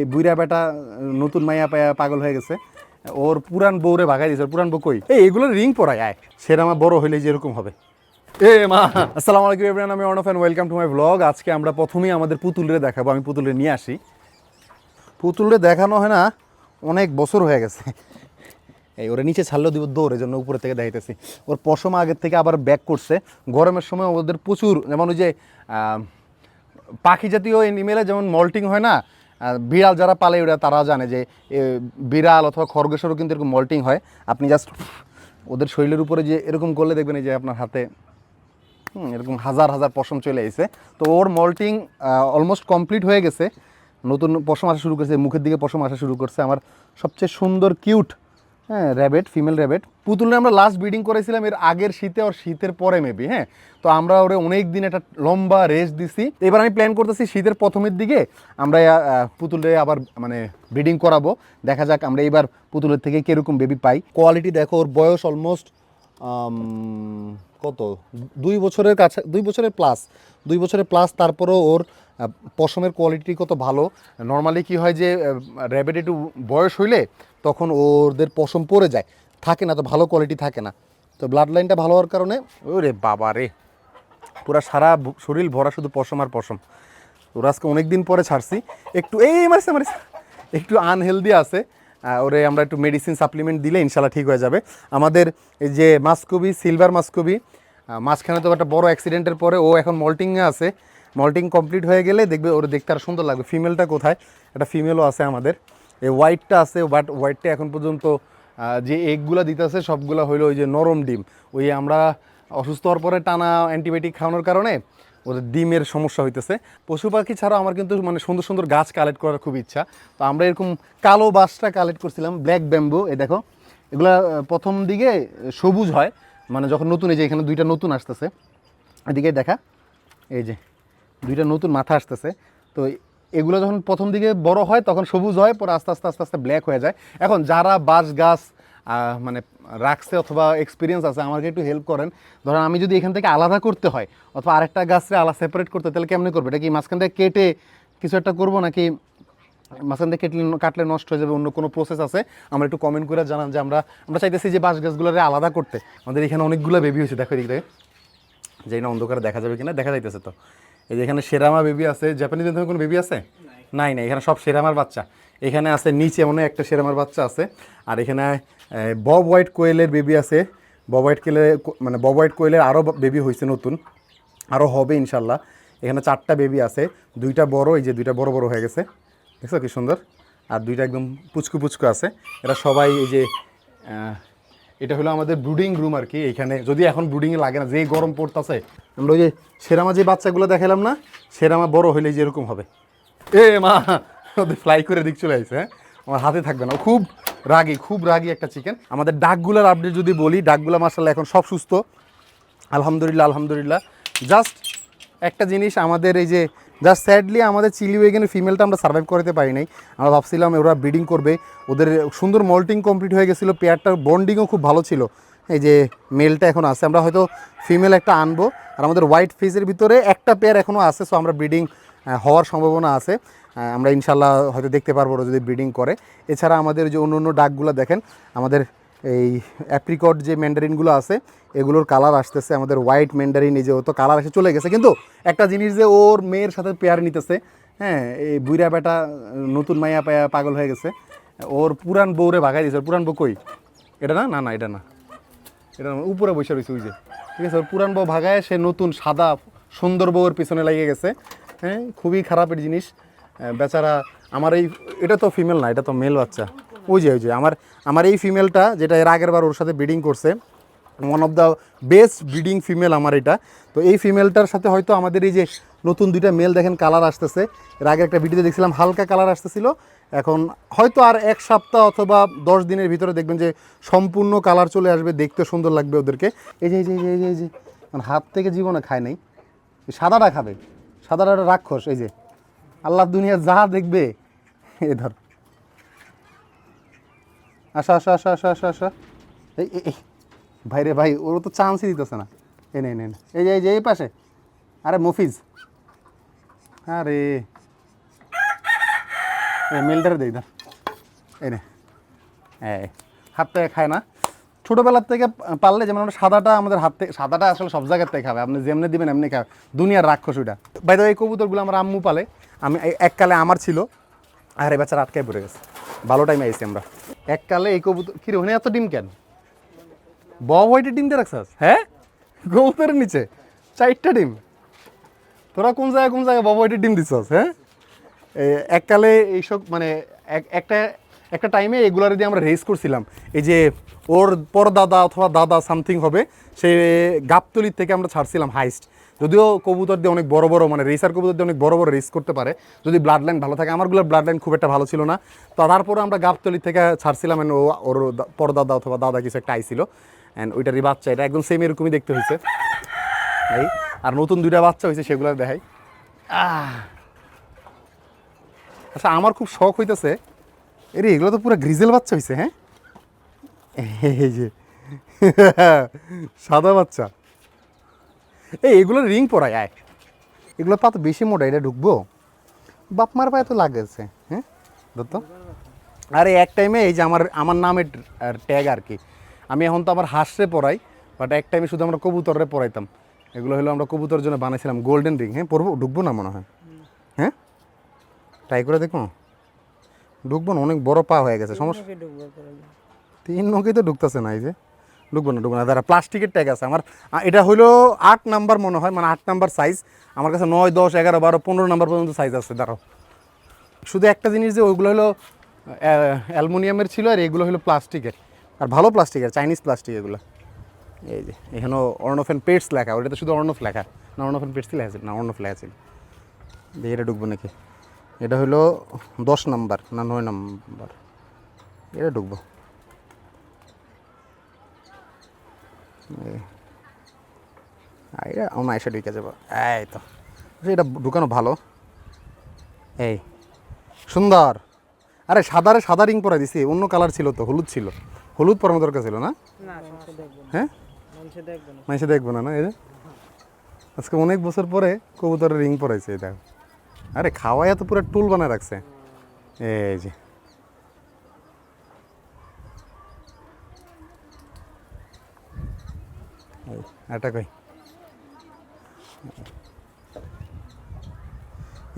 এই বুইরা বেটা, নতুন মাইয়া পায়া পাগল হয়ে গেছে। ওর পুরান বউরে ভাগাই দিয়েছে পুরান বউ কই? এই, এগুলো রিং পরায়, আয়। সেটা আমার বড় হইলে যেরকম হবে। এ, মা, আসসালামু আলাইকুম এভরিওয়ান আমি Arnab and welcome to my blog আজকে আমরা প্রথমেই আমাদের পুতুলরে দেখাবো। আমি পুতুলরে নিয়ে আসি। পুতুলরে দেখানো হয় না, অনেক বছর হয়ে গেছে। এই, ওরা নিচে ছাড়লেও দিব দৌড়ের জন্য উপরে থেকে দেখাইতেছি। ওর পশম আগের থেকে আবার ব্যাক করছে। গরমের সময় ওদের প্রচুর, যেমন ওই যে পাখি জাতীয় এনিমেলে যেমন মল্টিং হয় না বিড়াল যারা পালে ওরা তারা জানে যে বিড়াল অথবা খরগোশেরও কিন্তু এরকম মল্টিং হয়। আপনি জাস্ট ওদের শরীরের উপরে যে এরকম করলে দেখবেন এই যে আপনার হাতে এরকম হাজার হাজার পশম চলে এসেছে তো ওর মল্টিং অলমোস্ট কমপ্লিট হয়ে গেছে। নতুন পশম আসা শুরু করেছে, মুখের দিকে পশম আসা শুরু করছে। আমার সবচেয়ে সুন্দর কিউট হ্যাঁ র্যাবেট ফিমেল র্যাবেট পুতুলে আমরা লাস্ট ব্রিডিং করেছিলাম এর আগের শীতে আর শীতের পরে মেবি হ্যাঁ। তো আমরা ওরে অনেক দিন একটা লম্বা রেস্ট দিছি। এবার আমি প্ল্যান করতেছি শীতের প্রথমের দিকে আমরা পুতুলে আবার মানে ব্রিডিং করাবো। দেখা যাক আমরা এবার পুতুলের থেকে কীরকম বেবি পাই। কোয়ালিটি দেখো, ওর বয়স অলমোস্ট কত? দুই বছরের কাছে, দুই বছরের প্লাস দুই বছরের প্লাস তারপরেও ওর পশমের কোয়ালিটি কত ভালো। নর্মালি কি হয় যে র্যাবিট একটু বয়স হইলে তখন ওদের পশম পড়ে যায়। থাকে না তো, ভালো কোয়ালিটি থাকে না। তো ব্লাড লাইনটা ভালো হওয়ার কারণে ওরে বাবা রে, পুরো সারা শরীর ভরা শুধু পশম আর পশম। ওরা আজকে অনেক দিন পরে ছাড়ছি। একটু, এই মারিস মারিস একটু আনহেলদি আছে। ওরে আমরা একটু মেডিসিন সাপ্লিমেন্ট দিলে ইনশাল্লাহ ঠিক হয়ে যাবে। আমাদের এই যে মাস্কবি সিলভার মাস্কবি মাঝখানে তো একটা বড় অ্যাক্সিডেন্টের পরে ও এখন মল্টিংয়ে আছে। মল্টিং কমপ্লিট হয়ে গেলে দেখবে ওর দেখতে আর সুন্দর লাগবে। ফিমেলটা কোথায়? একটা ফিমেলও আছে আমাদের। এই হোয়াইটটা আছে বাট হোয়াইটটা এখন পর্যন্ত যে এগগুলো দিতেছে, সবগুলো হইল ওই যে নরম ডিম। ওই আমরা অসুস্থ হওয়ার পরে টানা অ্যান্টিবায়োটিক খাওয়ানোর কারণে ওদের ডিমের সমস্যা হইতেছে। পশু পাখি ছাড়াও আমার কিন্তু মানে সুন্দর সুন্দর গাছ কালেক্ট করার খুব ইচ্ছা। তো আমরা এরকম কালো বাঁশটা কালেক্ট করছিলাম ব্ল্যাক ব্যাম্বু এ দেখো। এগুলা প্রথম দিকে সবুজ হয় মানে যখন নতুন, এই যে এখানে দুইটা নতুন আসতেছে। এদিকে দেখা, এই যে দুইটা নতুন মাথা আসতেছে। তো এগুলো যখন প্রথম দিকে বড় হয়, তখন সবুজ হয়, পরে আস্তে আস্তে আস্তে আস্তে ব্ল্যাক হয়ে যায়। এখন যারা বাঁশ গাছ মানে রাখছে অথবা এক্সপিরিয়েন্স আছে, আমাকে একটু হেল্প করেন। ধরেন আমি যদি এখান থেকে আলাদা করতে হয়, অথবা আরেকটা গাছরে আলাদা সেপারেট করতে তাহলে কেমনি করবে? এটা কি মাঝখান থেকে কেটে কিছু একটা করব, নাকি মাঝখান থেকে কেটলে, কাটলে নষ্ট হয়ে যাবে, অন্য কোনো প্রসেস আছে? আমরা একটু কমেন্ট করে জানান যে আমরা আমরা চাইতেছি যে বাঁশ গাছগুলোরে আলাদা করতে। আমাদের এখানে অনেকগুলো বেবি হয়েছে, দেখো এদিক যাই না অন্ধকারে দেখা যাবে কিনা, দেখা যাইতেছে তো। এই যে এখানে সেরামা বেবি আছে জাপানিজ ধরনের কোনো বেবি আছে? নাই। নাই এখানে সব সেরামার বাচ্চা। এখানে আছে নিচে মনে একটা সেরামার বাচ্চা আছে। আর এখানে বব হোয়াইট কোয়েলের বেবি আছে। বব হোয়াইট কোয়েলের মানে বব হোয়াইট কোয়েলের আরও বেবি হয়েছে নতুন। আরও হবে ইনশাল্লাহ। এখানে চারটা বেবি আছে। দুইটা বড় এই যে দুইটা বড় বড় হয়ে গেছে। দেখছ কি সুন্দর? আর দুইটা একদম পুচকু পুচকু আছে। এরা সবাই এই যে এটা হলো আমাদের ব্রুডিং রুম আর কি এখানে যদি এখন ব্রুডিংয়ে লাগে না, যেই গরম পড়তেছে। আমরা ওই যে সেরামা যে বাচ্চাগুলো দেখালাম না, সেরামা বড় হইলে যে এরকম হবে। এ মা, ওদের ফ্লাই করে দিক চলে আসছে হ্যাঁ? আমার হাতে থাকবে না। খুব রাগি খুব রাগি একটা চিকেন আমাদের ডাকগুলার আপডেট যদি বলি, ডাকগুলা মার্শাল্লাহ এখন সব সুস্থ। আলহামদুলিল্লাহ আলহামদুলিল্লাহ। জাস্ট একটা জিনিস, আমাদের এই যে জাস্ট স্যাডলি আমাদের চিলি ওয়েগেনের ফিমেলটা আমরা সার্ভাইভ করতে পারি নাই। আমরা ভাবছিলাম ওরা ব্রিডিং করবে। ওদের সুন্দর মল্টিং কমপ্লিট হয়ে গেছিল পেয়ারটার বন্ডিংও খুব ভালো ছিল। এই যে মেলটা এখন আছে, আমরা হয়তো ফিমেল একটা আনব। আর আমাদের হোয়াইট ফেসের ভিতরে একটা পেয়ার এখনও আছে সো আমরা ব্রিডিং হওয়ার সম্ভাবনা আছে। আমরা ইনশাল্লাহ হয়তো দেখতে পারব ওরা যদি ব্রিডিং করে। এছাড়া আমাদের যে অন্য অন্য ডাকগুলো দেখেন, আমাদের এই অ্যাপ্রিকট যে ম্যান্ডারিনগুলো আছে, এগুলোর কালার আসতেছে আমাদের হোয়াইট ম্যান্ডারিন এই যে ও তো কালার এসে চলে গেছে। কিন্তু একটা জিনিস যে ওর মেয়ের সাথে পেয়ার নিতেছে হ্যাঁ এই বুইরা বেটা, নতুন মাইয়া পায়া পাগল হয়ে গেছে, ওর পুরান বউরে ভাগাই দিয়েছে। পুরান বউ কই? এটা না? না না, এটা না। এটা উপরে বসে রয়েছে ওই যে। ঠিক আছে, ওর পুরান বউ ভাগায়, সে নতুন সাদা সুন্দর বউয়ের পিছনে লেগে গেছে। হ্যাঁ খুবই খারাপের জিনিস। বেচারা, আমার এই, এটা তো ফিমেল না, এটা তো মেল বাচ্চা। ওই যে ওই যে, আমার আমার এই ফিমেলটা যেটা এর আগের বার ওর সাথে ব্রিডিং করছে one of the best breeding female আমার এটা। তো এই ফিমেলটার সাথে হয়তো আমাদের এই যে নতুন দুইটা মেল দেখেন কালার আসতেছে। এর আগে একটা ভিডিওতে দেখছিলাম, হালকা কালার আসতেছিল। এখন হয়তো আর এক সপ্তাহ অথবা দশ দিনের ভিতরে দেখবেন যে সম্পূর্ণ কালার চলে আসবে, দেখতে সুন্দর লাগবে ওদেরকে। এই যে এই যে এই যে এই যে মানে হাত থেকে জীবনে খায় নাই। সাদাটা খাবে। সাদাটা রাক্ষস, এই যে। আল্লাহ দুনিয়া যা দেখবে, এ ধর। আসা আসা আসা আসা আসা আসা। এই এই, ভাই রে ভাই ওর তো চান্সই দিতেছে না। এই নে নে। এই যে এই যে এই পাশে। আরে মফিজ। আরে। এই মেলটারে দেই নে। এই হাত থেকে খায় না। ছোটোবেলার থেকে পারলে যেমন আমরা সাদাটা আমাদের হাত থেকে সাদাটা আসলে সব জায়গার থেকে খাবে। আপনি যেমনি দিবেন এমনি খাবে। দুনিয়ার রাক্ষস ওইটা। বাইরে এই কবুতরগুলো আমার আম্মু পালে। আমি এককালে আমার ছিল। আর এই বাচ্চারা আটকায় পড়ে গেছে। ভালো টাইমে আইসি আমরা। এককালে এই কবুতর কি রে এত ডিম কেন? বব হোয়াইটের ডিম দিয়ে রাখছাস? হ্যাঁ? কবুতরের নিচে। চারটা ডিম। তোরা কোন জায়গায় কোন জায়গায় বব হোয়াইটের ডিম দিছস হ্যাঁ? এককালে এইসব মানে এক- একটা একটা টাইমে এগুলার দিয়ে আমরা রেস করছিলাম। এই যে ওর পর দাদা অথবা দাদা সামথিং হবে, সে গাবতলির থেকে আমরা ছাড়ছিলাম হাইস্ট যদিও কবুতর দিয়ে অনেক বড় বড় মানে রেসার কবুতর দিয়ে অনেক বড় বড় রেস করতে পারে, যদি ব্লাড লাইন ভালো থাকে। আমারগুলোর ব্লাড লাইন খুব একটা ভালো ছিল না। তো তারপরে আমরা গাবতলি থেকে ছাড়ছিলাম ও, ওর পরদাদা অথবা দাদা কিছু একটা আইছিল। অ্যান্ড ওইটারই বাচ্চা, এটা একদম সেম এরকমই দেখতে হয়েছে। এই, আর নতুন দুইটা বাচ্চা হয়েছে সেগুলো দেখাই। আচ্ছা আমার খুব শখ হইতেছে, এরে, এগুলো তো পুরো গ্রিজেল বাচ্চা হয়েছে হ্যাঁ? এই যে, সাদা বাচ্চা। এই এগুলো রিং পরায় আয়। এগুলো পা তো বেশি মোটা এটা ঢুকবো? বাপ মার পায়ে তো লাগেছে হ্যাঁ? দত্ত? আরে এক টাইমে এই যে আমার আমার নামের ট্যাগ আর কি। আমি এখন তো আমার হাঁসরে পড়াই বাট এক টাইমে শুধু আমরা কবুতরে পড়াইতাম এগুলো হলো আমরা কবুতর জন্য বানাইছিলাম গোল্ডেন রিং হ্যাঁ? পড়ব ঢুকবো না মনে হয়। হ্যাঁ? ট্রাই করে দেখো ঢুকবো না অনেক বড় পা হয়ে গেছে সমস্যা তিন নৌকে তো ঢুকতেছে না এই যে। ঢুকবো না ঢুকবো না। দাঁড়া প্লাস্টিকের ট্যাগ আছে, আমার এটা হলো আট নাম্বার মনে হয় মানে আট নাম্বার সাইজ আমার কাছে নয়, দশ, এগারো, বারো, পনেরো নাম্বার পর্যন্ত সাইজ আছে, দাঁড়াও। শুধু একটা জিনিস যে ওইগুলো হলো অ্যালুমিনিয়ামের ছিল আর এগুলো হলো প্লাস্টিকের। আর ভালো প্লাস্টিকের, চাইনিজ প্লাস্টিক এগুলো। এই যে, এখানেও অর্ণফেন পেটস লেখা ওটাতে শুধু অর্ণফ লেখা। না, অর্ণফেন পেটসই লেখা ছিল না, অর্ণফ লেখা ছিল এটা ঢুকবো নাকি? এটা হলো দশ নাম্বার, না, নয় নাম্বার। এটা ঢুকবো এই। আর এটা আমার এসে ঢুকে যাব। এই তো। এটা ঢুকানো ভালো। এই। সুন্দর। আরে সাদারে সাদা রিং পরে দিছি। অন্য কালার ছিল তো হলুদ ছিল। হলুদ পরানো দরকার ছিল না? হ্যাঁ? মানুষে দেখব না। না এই আজকে অনেক বছর পরে কবুতরের রিং পরাইছে এটা আরে খাওয়াই এত পুরো টুল বানায় রাখছে। এই যে এই, এটা কই?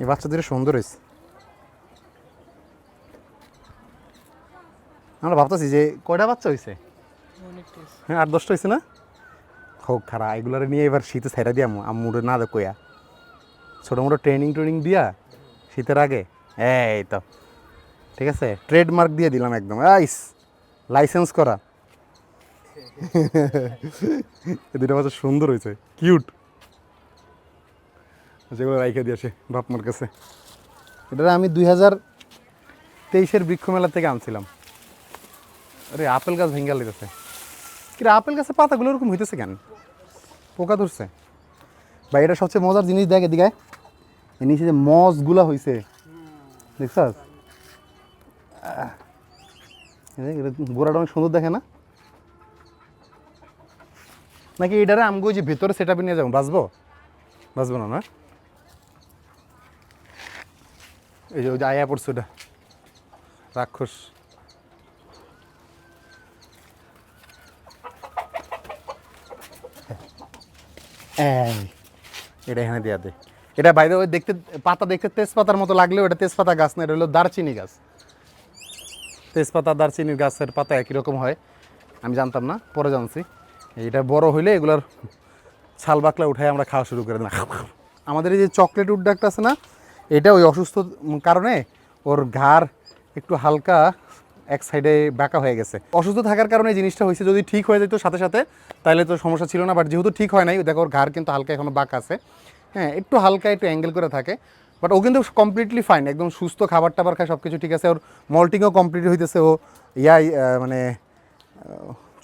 এই বাচ্চা দুটো সুন্দর হয়েছে আমরা ভাবতেছি যে কয়টা বাচ্চা হয়েছে হ্যাঁ আট, দশটা হয়েছে না? হোক খারাপ এগুলোরে নিয়ে এবার শীতে ছাইরা দিয়া আম্মুরে না দে কইয়া। ছোটো মোটো ট্রেনিং ট্রেনিং দিয়া শীতের আগে? এই তো। ঠিক আছে? ট্রেডমার্ক দিয়ে দিলাম একদম। আইস লাইসেন্স করা। এই দুটো বাচ্চা সুন্দর হয়েছে। কিউট। যেগুলো রাইখে দিয়েছে বাপ মার কাছে। এটা আমি দুই হাজার তেইশের বৃক্ষ মেলা থেকে আনছিলাম। আরে আপেল গাছ ভেঙে লেগেছে কিরে আপেল গাছের পাতাগুলো এরকম হইতেছে কেন? পোকা ধরছে। বা এটা সবচেয়ে মজার জিনিস দেখ এদিকে। এর নিচে যে মজগুলা হইছে। দেখছাস? আহ, এই দেখ, এটা গোড়াটা অনেক সুন্দর দেখে না? নাকি এটারে আমগো যে ভেতরে সেট নিয়ে যাব? বাঁচবো? বাঁচবো না না? এই যে আয়া পড়ছে ওটা। রাক্ষস। এটা এখানে দেওয়া দে। এটা বাইরে ওই দেখতে, পাতা দেখতে তেজপাতার মতো লাগলেও এটা তেজপাতা গাছ না, এটা হলো দারচিনি গাছ। তেজপাতা, দারচিনির গাছের পাতা একই রকম হয়। আমি জানতাম না, পরে জানছি। এটা বড় হইলে এগুলোর ছাল বাকলা উঠাই আমরা খাওয়া শুরু করে দিলাম। আমাদের এই যে চকলেট উড্ডাকটা আছে না, এটা ওই অসুস্থ কারণে ওর ঘাড় একটু হালকা এক সাইডে বাঁকা হয়ে গেছে। অসুস্থ থাকার কারণে জিনিসটা হয়েছে, যদি ঠিক হয়ে যেত সাথে সাথে তাহলে তো সমস্যা ছিল না বাট যেহেতু ঠিক হয় নাই, দেখো ওর ঘাড় কিন্তু হালকা এখনও বাঁকা আছে। হ্যাঁ একটু হালকা একটু অ্যাঙ্গেল করে থাকে বাট ও কিন্তু কমপ্লিটলি ফাইন একদম সুস্থ খাবার টাবার খায় সব কিছু ঠিক আছে, ওর মল্টিংও কমপ্লিট হইতেছে, ও ইয়াই মানে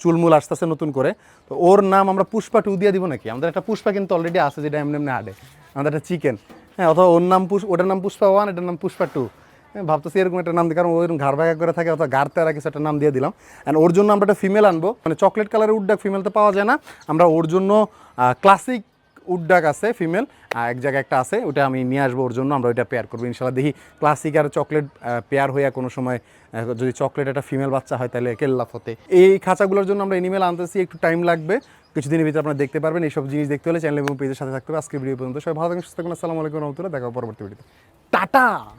চুলমুল আসতেছে নতুন করে। তো ওর নাম আমরা পুষ্পা টু দিয়ে দিব নাকি? আমাদের একটা পুষ্পা কিন্তু অলরেডি আছে যেটা এমনি এমনি আডে আমাদের একটা চিকেন হ্যাঁ অথবা ওর নাম পুষ ওটার নাম পুষ্পা ওয়ান এটার নাম পুষ্পা টু হ্যাঁ ভাবতেছি এরকম একটা নাম দিই কারণ ওইরকম ঘাড় ভাগা করে থাকে, অথবা গাড়তে রাখি কিছু একটা নাম দিয়ে দিলাম। অ্যান্ড ওর জন্য আমরা একটা ফিমেল আনব। মানে চকলেট কালারের উড্ডাক ফিমেল তো পাওয়া যায় না। আমরা ওর জন্য ক্লাসিক উড্ডাক আছে ফিমেল আর এক জায়গায় একটা আছে, ওটা আমি নিয়ে আসব ওর জন্য, আমরা ওইটা পেয়ার করব ইনশাল্লাহ দেখি ক্লাসিক আর চকলেট পেয়ার হইয়া কোনো সময় যদি চকলেট একটা ফিমেল বাচ্চা হয়, তাহলে কেল্লাফ হতে। এই খাঁচাগুলোর জন্য আমরা এনিমেল আনতেছি, একটু টাইম লাগবে। কিছুদিনের ভিতরে আপনারা দেখতে পারবেন, এইসব জিনিস দেখতে হলে চ্যানেল এবং পেজের সাথে থাকতে হবে। আজকে ভিডিও পর্যন্ত, সবাই ভালো থাকুন সুস্থ থাকুন আসসালামু আলাইকুম রহমতুল্লাহ, দেখা পরবর্তী ভিডিওতে টাটা!